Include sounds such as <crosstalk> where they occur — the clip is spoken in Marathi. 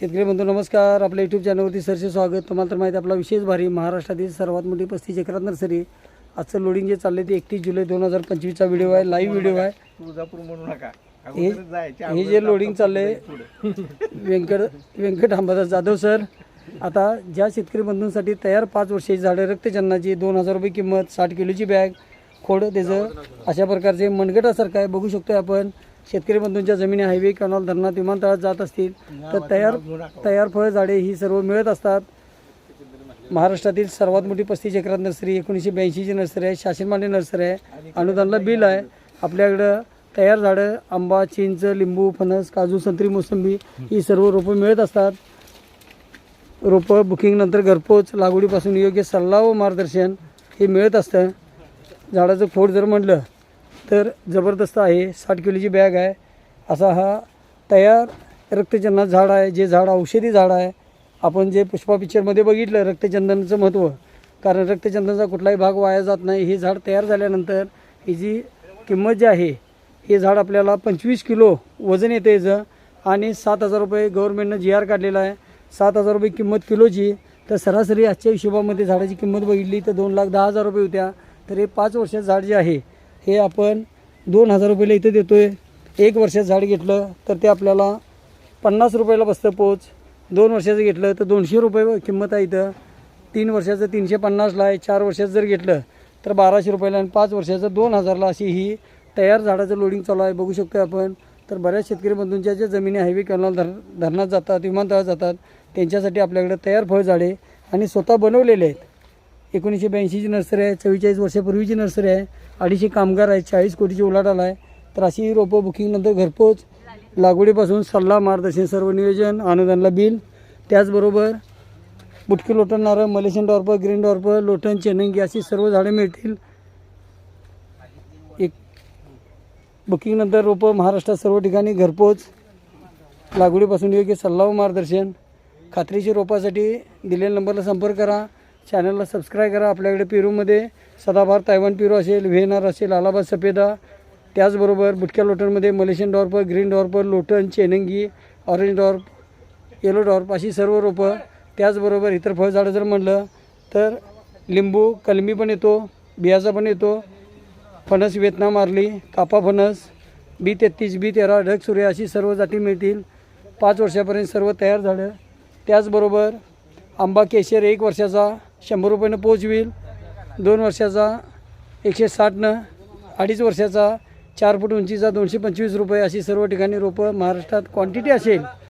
शेतकरी बंधू नमस्कार. आपल्या यूट्यूब चॅनलवरती सरसे स्वागत. तुम्हाला तर माहिती आपला विशेष भारी महाराष्ट्रातील सर्वात मोठी पस्तीस एकरात नर्सरी. आजचं लोडिंग जे चालले ते एकतीस जुलै दोन हजार पंचवीसचा व्हिडिओ आहे. लाईव्ह व्हिडिओ आहे. तुळजापूर म्हणू नका. हे हे जे लोडिंग चाललंय. <laughs> व्यंकट व्यंकट अंबादास जाधव सर. आता ज्या शेतकरी बंधूंसाठी तयार पाच वर्षाची झाडं रक्तचंदनाची दोन हजार रुपये किंमत साठ किलोची बॅग खोड त्याचं अशा प्रकारचे मनगटासारखं आहे. बघू शकतोय आपण. शेतकरी बंधूंच्या जमिनी हायवे कॅनॉल धरणात विमानतळात जात असतील तर तयार तयार फळ झाडे ही सर्व मिळत असतात. महाराष्ट्रातील सर्वात मोठी पस्तीस एकरात नर्सरी एकोणीसशे ब्याऐंशीची नर्सरी आहे शासन मान्य नर्सरी आहे. अनुदानला बिल आहे. आपल्याकडं तयार झाडं आंबा चिंच लिंबू फणस काजू संत्री मोसंबी ही सर्व रोपं मिळत असतात. रोपं बुकिंगनंतर घरपोच लागवडीपासून योग्य सल्ला व मार्गदर्शन हे मिळत असतं. झाडाचं खोड जर म्हटलं तर जबरदस्त आहे. साठ किलोची बॅग आहे. असा हा तयार रक्तचंदनाचं झाड आहे. जे झाड औषधी झाड आहे. आपण जे पुष्पा पिक्चरमध्ये बघितलं रक्तचंदनाचं महत्त्व कारण रक्तचंदनाचा कुठलाही भाग वाया जात नाही. हे झाड तयार झाल्यानंतर ही जी किंमत जी आहे हे झाड आपल्याला पंचवीस किलो वजन येतं याचं. आणि सात हजार रुपये गव्हर्नमेंटनं जी आर काढलेला आहे. सात हजार रुपये किंमत किलोची. तर सरासरी आजच्या हिशोबामध्ये झाडाची किंमत बघितली तर दोन लाख दहा हजार रुपये होत्या. तर हे पाच वर्षाचं झाड जे आहे हे आपण दोन हजार रुपयाला इथं देतो आहे एक वर्षाचं झाड घेतलं तर ते आपल्याला पन्नास रुपयाला बसतं पोच. दोन वर्षाचं घेतलं तर दोनशे रुपये किंमत आहे इथं. तीन वर्षाचं तीनशे पन्नासला आहे चार वर्षाचं जर घेतलं तर बाराशे रुपयाला आणि पाच वर्षाचं दोन हजारला अशी ही तयार झाडाचं लोडिंग चालू आहे. बघू शकतो आपण. तर बऱ्याच शेतकरी बंधूंच्या ज्या जमिनी हायवे कॅनल धर धरणात जातात विमानतळात जातात त्यांच्यासाठी आपल्याकडे तयार फळझाडे आणि स्वतः बनवलेले आहेत. एकोणीसशे ब्याऐंशीची नर्सरी आहे चव्वेचाळीस वर्षापूर्वीची नर्सरी आहे अडीचशे कामगार आहेत चाळीस कोटीची उलाढाला आहे. तर अशी रोपं बुकिंगनंतर घरपोच लागवडीपासून सल्ला मार्गदर्शन सर्व नियोजन अनुदानला बिल त्याचबरोबर बुटकी लोटण नारळ मलेशियन डॉर्प ग्रीन डॉर्प लोटण चेनंगी अशी सर्व झाडे मिळतील. एक बुकिंगनंतर रोपं महाराष्ट्रात सर्व ठिकाणी घरपोच लागवडीपासून योग्य सल्ला व मार्गदर्शन. खात्रीशी रोपासाठी दिलेल्या नंबरला संपर्क करा. चॅनलला सबस्क्राईब करा. आपल्याकडे पेरूमध्ये सदाबहार तायवान पेरू असेल व्हेनार असेल अलाहाबाद सफेदा त्याचबरोबर बुटक्या लोटनमध्ये मलेशियन डॉर्प ग्रीन डॉर्प लोटन चेनंगी ऑरेंज डॉर्प येलो डॉर्प अशी सर्व रोपं त्याचबरोबर इतर फळझाडं जर म्हणलं तर लिंबू कलमी पण येतो बियाचा पण येतो फणस वेतना मारली कापा फणस बी तेहतीस बी तेरा ढग सूर्य अशी सर्व जाती मिळतील. पाच वर्षापर्यंत सर्व तयार झाडं त्याचबरोबर आंबा केशर एक वर्षाचा शंभर रुपयानं पोचवील दोन वर्षाचा एकशे साठनं अडीच वर्षाचा चार फूट उंचीचा दोनशे पंचवीस रुपये अशी सर्व ठिकाणी रोपं महाराष्ट्रात क्वांटिटी असेल.